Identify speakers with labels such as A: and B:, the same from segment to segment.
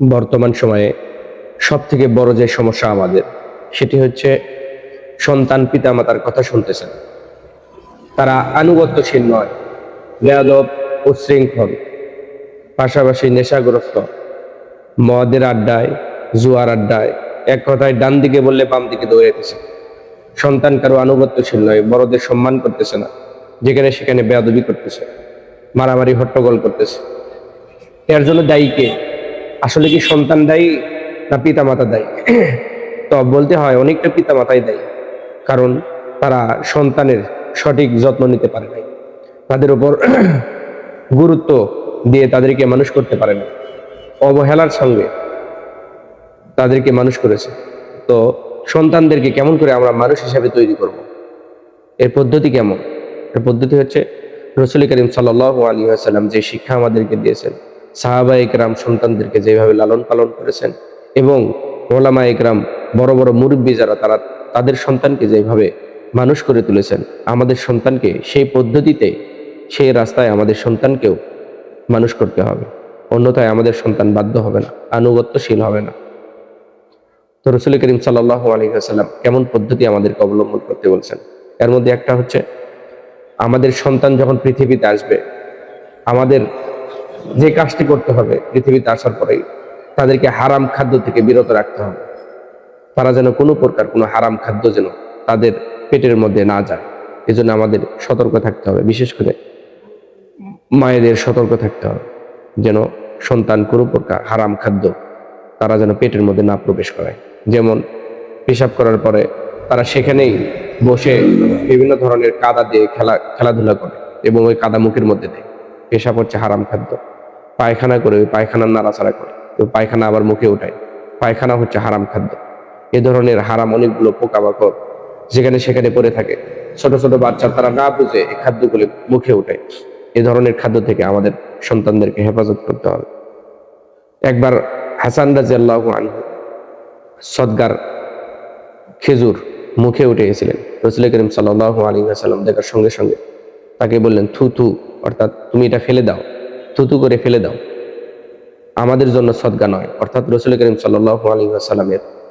A: বর্তমান সময়ে সব থেকে বড় যে সমস্যা আমাদের, সেটি হচ্ছে সন্তান পিতামাতার কথা শুনতেছেন। তারা আনুগত্যশীল নয়, বেয়াদব উশৃঙ্খল পাশাপাশি নেশাগ্রস্ত। মদের আড্ডায়, জুয়ার আড্ডায় এক কথায় ডান দিকে বললে বাম দিকে দৌড়াইতেছে। সন্তান কারও আনুগত্যশীল নয়, বড়দের সম্মান করতেছে না, যেখানে সেখানে বেয়াদবি করতেছে, মারামারি হট্টগোল করতেছে। এর জন্য দায়ী কে? আসলে কি সন্তান দায়ী না পিতা মাতা দায়ী? তো বলতে হয় অনেকটা পিতা মাতাই দায়ী, কারণ তারা সন্তানের সঠিক যত্ন নিতে পারে নাই। তাদের উপর গুরুত্ব দিয়ে তাদেরকে মানুষ করতে পারে না অবহেলার সঙ্গে তাদেরকে মানুষ করেছে। তো সন্তানদেরকে কেমন করে আমরা মানুষ হিসাবে তৈরি করব। এর পদ্ধতি কেমন? এর পদ্ধতি হচ্ছে রসুল করিম সাল আলী আসাল্লাম যে শিক্ষা আমাদেরকে দিয়েছেন সাহাবা একরাম সন্তানদেরকে যেভাবে লালন পালন করেছেন এবং ওলামা একরাম বড় বড় মুরব্বী যারা, তারা তাদের সন্তানকে যেভাবে মানুষ করে তুলেছেন, আমাদের সন্তানকে সেই পদ্ধতিতে, সেই রাস্তায় আমাদের সন্তানকেও মানুষ করতে হবে। অন্যথায় আমাদের সন্তান বাধ্য হবে না, আনুগত্যশীল হবে না। তো রসুল করিম সাল্লাহ আলহিহাসাল্লাম কেমন পদ্ধতি আমাদেরকে অবলম্বন করতে বলছেন? এর মধ্যে একটা হচ্ছে, আমাদের সন্তান যখন পৃথিবীতে আসবে, আমাদের যে কাজটি করতে হবে, পৃথিবীতে আসার পরেই তাদেরকে হারাম খাদ্য থেকে বিরত রাখতে হবে। তারা যেন কোনো প্রকার কোনো হারাম খাদ্য যেন তাদের পেটের মধ্যে না যায়। এজন্য আমাদের সতর্ক থাকতে হবে। বিশেষ করে মায়েদের সতর্ক থাকতে হবে। যেন সন্তান কোনো প্রকার হারাম খাদ্য তারা যেন পেটের মধ্যে না প্রবেশ করায় যেমন পেশাব করার পরে তারা সেখানেই বসে বিভিন্ন ধরনের কাদা দিয়ে খেলা, খেলাধুলা করে এবং ওই কাদা মুখের মধ্যে দেয়। পেশাব হচ্ছে হারাম খাদ্য। পায়খানা করে ওই পায়খানার নাড়াচাড়া করে। তো পায়খানা আবার মুখে ওঠায় পায়খানা হচ্ছে হারাম খাদ্য। এ ধরনের হারাম অনেকগুলো পোকামাকড় যেখানে সেখানে পড়ে থাকে। ছোট ছোট বাচ্চা তারা না বুঝে এই খাদ্যগুলি মুখে ওঠায় এ ধরনের খাদ্য থেকে আমাদের সন্তানদেরকে হেফাজত করতে হবে। একবার হাসান রাজি আল্লাহ আনহু সদগার খেজুর মুখে উঠে গেছিলেন। রসুল করিম সাল্লাহ আলী আসাল্লাম দেখার সঙ্গে সঙ্গে তাকে বললেন, থু থু, অর্থাৎ তুমি এটা ফেলে দাও। থু থু করে ফেলে দাও। আমাদের জন্য সদগা নয়। অর্থাৎ রসুল করিম সাল্লাহ আলী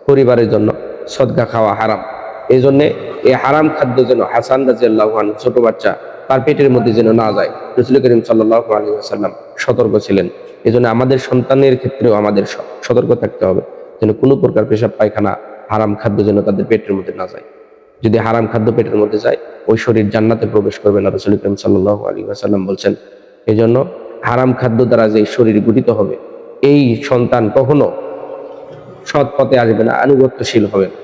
A: পরিবারের জন্য সদগা খাওয়া হারাম। এই জন্যে এই হারাম খাদ্য যেন হাসান রাজি ছোট বাচ্চা, তার পেটের মধ্যে যেন না যায়, রসুল করিম সাল্লাহ আলী আসাল্লাম সতর্ক ছিলেন। এই জন্য আমাদের সন্তানের ক্ষেত্রেও আমাদের সতর্ক থাকতে হবে, যেন কোনো প্রকার পেশাব পায়খানা হারাম খাদ্য যেন তাদের পেটের মধ্যে না যায়। যদি হারাম খাদ্য পেটের মধ্যে যায়, ওই শরীর জান্নাতে প্রবেশ করবে না, রসুল করিম সাল্লাহ আলী আসাল্লাম বলছেন। এই জন্য হারাম খাদ্য দ্বারা যে শরীর গঠিত হবে, এই সন্তান কখনো সৎ পথে আসবে না, আনুগত্যশীল হবে না।